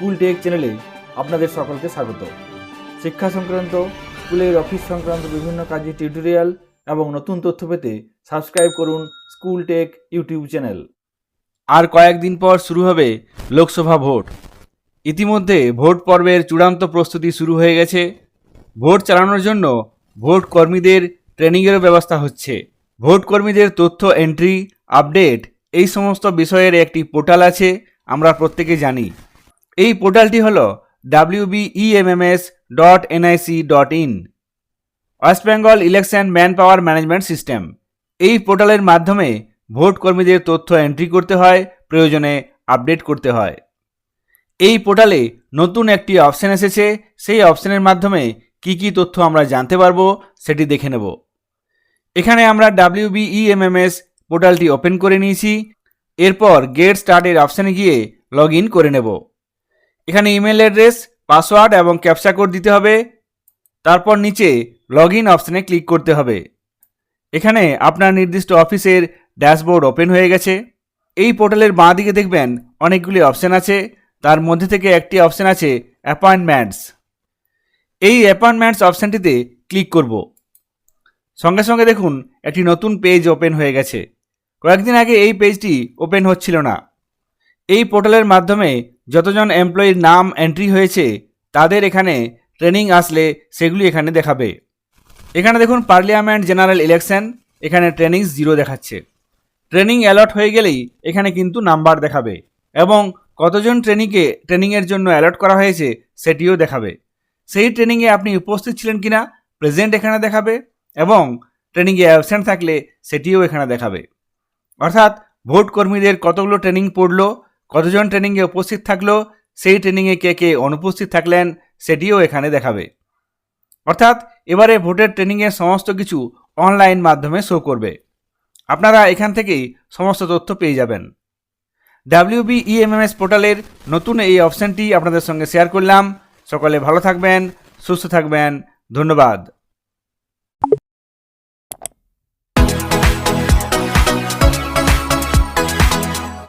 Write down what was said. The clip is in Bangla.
স্কুল টেক চ্যানেলে আপনাদের সকলকে স্বাগত। শিক্ষা সংক্রান্ত, স্কুলের অফিস সংক্রান্ত বিভিন্ন কাজের টিউটোরিয়াল এবং নতুন তথ্য পেতে সাবস্ক্রাইব করুন স্কুল টেক ইউটিউব চ্যানেল। আর কয়েকদিন পর শুরু হবে লোকসভা ভোট। ইতিমধ্যে ভোট পর্বের চূড়ান্ত প্রস্তুতি শুরু হয়ে গেছে। ভোট চালানোর জন্য ভোট কর্মীদের ট্রেনিংয়েরও ব্যবস্থা হচ্ছে। ভোট কর্মীদের তথ্য এন্ট্রি, আপডেট এই সমস্ত বিষয়ের একটি পোর্টাল আছে, আমরা প্রত্যেকে জানি। এই পোর্টালটি হল WBEMMS dot NIC dot in West Bengal election man power management system. এই পোর্টালের মাধ্যমে ভোট কর্মীদের তথ্য এন্ট্রি করতে হয়, প্রয়োজনে আপডেট করতে হয়। এই পোর্টালে নতুন একটি অপশন এসেছে, সেই অপশনের মাধ্যমে কি কি তথ্য আমরা জানতে পারব সেটি দেখে নেব। এখানে আমরা ডাব্লিউবিইএমএমএস পোর্টালটি ওপেন করে নিয়েছি, এরপর গেট স্টার্টের অপশানে গিয়ে লগ করে নেব। এখানে ইমেল অ্যাড্রেস পাসওয়ার্ড এবং ক্যাপচা কোড দিতে হবে। তারপর নিচে লগ ইন অপশানে ক্লিক করতে হবে। এখানে আপনার নির্দিষ্ট অফিসের ড্যাশবোর্ড ওপেন হয়ে গেছে। এই পোর্টালের বাঁ দিকে দেখবেন অনেকগুলি অপশান আছে। তার মধ্যে থেকে একটি অপশান আছে অ্যাপয়েন্টমেন্টস এই অ্যাপয়েন্টমেন্টস অপশানটিতে ক্লিক করব। সঙ্গে সঙ্গে দেখুন একটি নতুন পেজ ওপেন হয়ে গেছে। কয়েকদিন আগে এই পেজটি ওপেন হচ্ছিল না। এই পোর্টালের মাধ্যমে যতজন এমপ্লয়ির নাম এন্ট্রি হয়েছে, তাদের এখানে ট্রেনিং আসলে সেগুলি এখানে দেখাবে। এখানে দেখুন পার্লিয়ামেন্ট জেনারেল ইলেকশন এখানে ট্রেনিং জিরো দেখাচ্ছে। ট্রেনিং অ্যালট হয়ে গেলেই এখানে কিন্তু নাম্বার দেখাবে এবং কতজন ট্রেনিংকে ট্রেনিংয়ের জন্য অ্যালট করা হয়েছে সেটিও দেখাবে। সেই ট্রেনিংয়ে আপনি উপস্থিত ছিলেন কিনা প্রেজেন্ট এখানে দেখাবে এবং ট্রেনিংয়ে অ্যাবসেন্ট থাকলে সেটিও এখানে দেখাবে। অর্থাৎ ভোট কর্মীদের কতগুলো ট্রেনিং পড়ল কতজন ট্রেনিংয়ে উপস্থিত থাকল? সেই ট্রেনিংয়ে কে কে অনুপস্থিত থাকলেন? সেটিও এখানে দেখাবে। অর্থাৎ এবারে ভোটের ট্রেনিংয়ের সমস্ত কিছু অনলাইন মাধ্যমে শো করবে। আপনারা এখান থেকেই সমস্ত তথ্য পেয়ে যাবেন। ডাব্লিউবিইএমএমএস পোর্টালের নতুন এই অপশানটি আপনাদের সঙ্গে শেয়ার করলাম। সকলে ভালো থাকবেন, সুস্থ থাকবেন। ধন্যবাদ।